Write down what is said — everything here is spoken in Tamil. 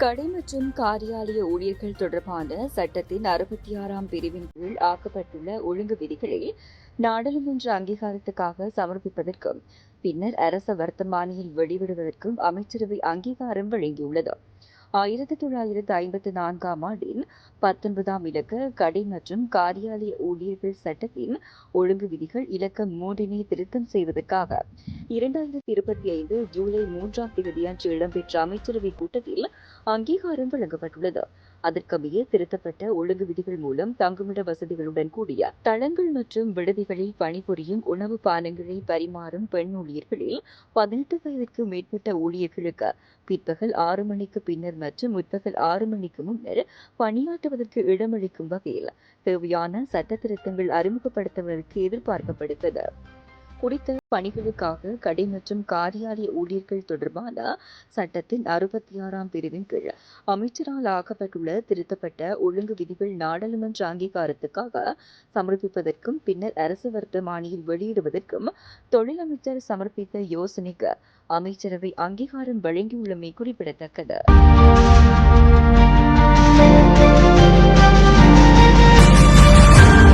கடை மற்றும் காரியாலய ஊழியர்கள் தொடர்பான சட்டத்தின் அறுபத்தி ஆறாம் பிரிவின் கீழ் ஆக்கப்பட்டுள்ள ஒழுங்கு விதிகளை நாடாளுமன்ற அங்கீகாரத்துக்காக சமர்ப்பிப்பதற்கும் பின்னர் அரச வர்த்தமானியில் வெளியிடுவதற்கும் அமைச்சரவை அங்கீகாரம் வழங்கியுள்ளது. ஆயிரத்தி தொள்ளாயிரத்து ஐம்பத்தி நான்காம் ஆண்டின் பத்தொன்பதாம் இலக்க கடை மற்றும் காரியாலய ஊழியர்கள் சட்டத்தின் ஒழுங்கு விதிகள் இலக்கம் மூன்றினை திருத்தம் செய்வதற்காக இரண்டாயிரத்தி இருபத்தி ஐந்து ஜூலை மூன்றாம் தேதி அன்று இடம்பெற்ற அமைச்சரவை கூட்டத்தில் அங்கீகாரம் வழங்கப்பட்டுள்ளது. அதற்கமைய திருத்தப்பட்ட ஒழுங்கு விதிகள் மூலம் தங்குமிட வசதிகளுடன் கூடிய தளங்கள் மற்றும் விடுதிகளில் பணிபுரியும் உணவு பானங்களை பரிமாறும் பெண் ஊழியர்களில் பதினெட்டு வயதிற்கு மேற்பட்ட ஊழியர்களுக்கு பிற்பகல் ஆறு மணிக்கு பின்னர் மற்றும் முற்பகல் ஆறு மணிக்கு முன்னர் பணியாற்றுவதற்கு இடமளிக்கும் வகையில் தேவையான சட்ட திருத்தங்கள் அறிமுகப்படுத்துவதற்கு எதிர்பார்க்கப்படுகிறது. குறித்த பணிகளுக்காக கடை மற்றும் காரியாலய ஊழியர்கள் தொடர்பான சட்டத்தின் அறுபத்தி ஆறாம் பிரிவின் கீழ் அமைச்சரால் ஆக்கப்பட்டுள்ள திருத்தப்பட்ட ஒழுங்கு விதிகள் நாடாளுமன்ற அங்கீகாரத்துக்காக சமர்ப்பிப்பதற்கும் பின்னர் அரசு வர்த்தமானியில் வெளியிடுவதற்கும் தொழிலமைச்சர் சமர்ப்பித்த யோசனைக்கு அமைச்சரவை அங்கீகாரம் வழங்கியுள்ளமை குறிப்பிடத்தக்கது. Música